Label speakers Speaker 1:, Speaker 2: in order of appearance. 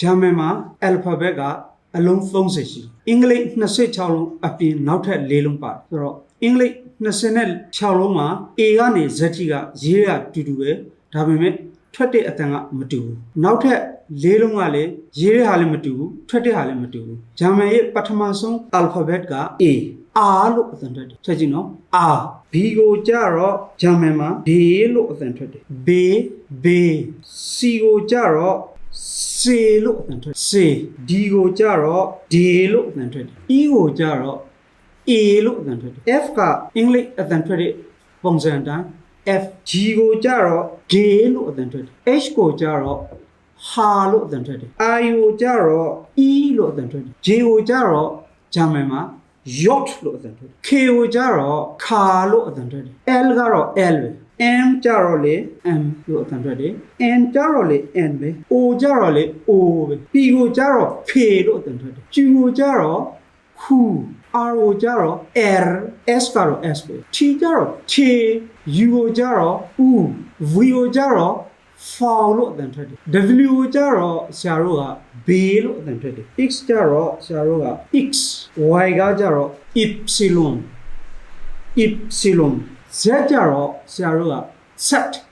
Speaker 1: ဂျာမန်မှာ alphabet ကအလုံး30ရှိတယ်အင်္ဂလိပ်26လုံးအပြင်နောက်ထပ်4လုံးပါတယ်ဆိုတော့အင်္ဂလိပ်26လုံးမှာ A ကနေ Z ကြီးကရေးရတူတူပဲဒါပေမဲ့ထွက်တဲ့အတန်ကမတူဘူးနောက်ထပ်၄လုံးကလည်းရေးတဲ့ဟာလည်းမတူဘူးထွက်တဲ့ဟာလည်းမတူဘူးဂျာမန်ရဲ့ပထမဆုံး alphabet က A R လို့အသံထွက်တယ်ချက်ကြည့်နော် R B ကိုကြတော့ဂျာမန်မှာ B လို့အသံထွက်တယ် B B C ကိုကြတော့ C လို့အသံထွက် C D ကိုကြတော့ D လို့အသံထွက်တယ် E ကိုကြတော့ A လို့အသံထွက်တယ် F ကအင်္ဂလိပ်အသံထွက်တဲ့ပုံစံအတိုင်း F G ကိုကြတော့ G လို့အသံထွက်တယ် H ကိုကြတော့ဟာလို့အသံထွက်တယ် I ကိုကြတော့ E လို့အသံထွက်တယ် J ကိုကြတော့ဂျာမန်မှာ yacht လို့အသံထွက်တယ် K ကိုကြတော့ car လို့အသံထွက်တယ် L ကတော့ L ပဲ M ကြတော့လေ M လို့အသံထွက်တယ် N ကြတော့လေ N ပဲ O ကြတော့လေ O ပဲ P ကိုကြတော့ P လို့အသံထွက်တယ် Q ကိုကြတော့ Q R ကိုကြတော့ R S ကတော့ S ပဲ T ကြတော့ T U ကိုကြတော့ U V ကိုကြတော့ foul လို့အသံထွက်တယ် W ကိုကြတော့ဆရာတို့က B လို့အသံထွက်တယ် X ကြတော့ဆရာတို့က X Y ကကြတော့ epsilon epsilon Z ကြတော့ဆရာတို့က set